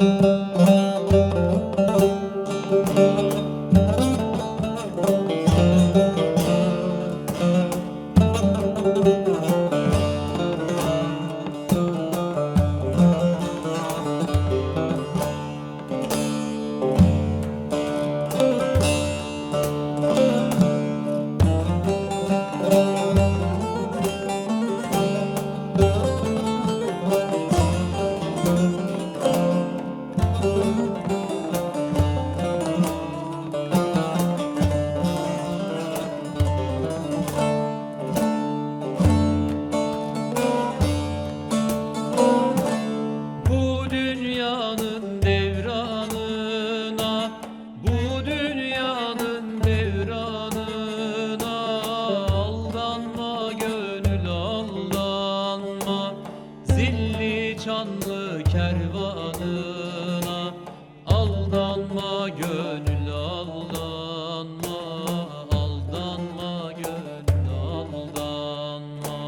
you kervanına. Aldanma gönül aldanma Aldanma gönül aldanma.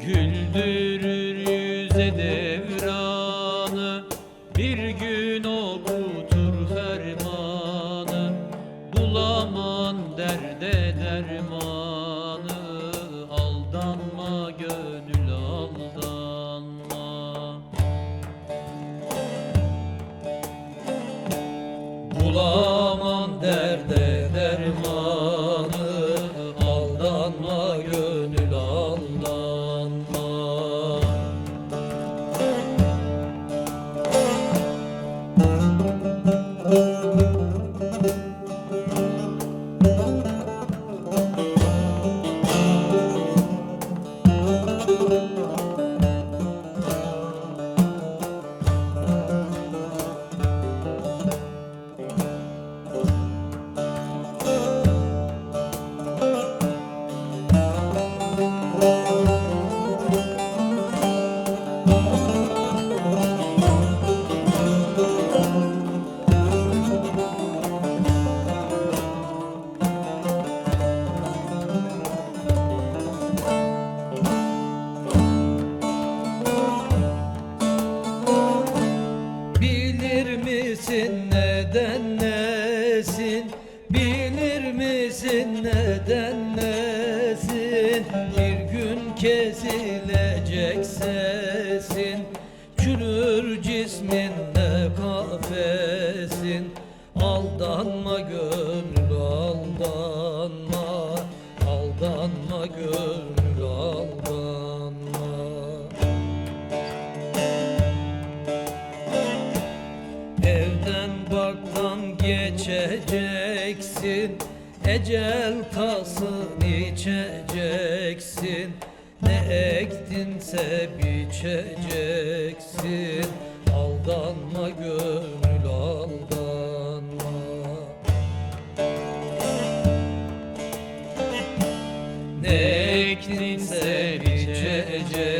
Güldürür yüze devranı neden nesin? Bilir misin neden nesin? Bir gün kesilecek Çürür cisminde kafesin Aldanma gönül aldanma Aldanma gönül geçeceksin. Ecel tasın içeceksin. Ne ektinse biçeceksin. Aldanma gönül aldanma. Ne ektinse biçeceksin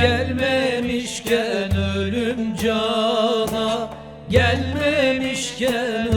Gelmemişken ölüm cana Gelmemişken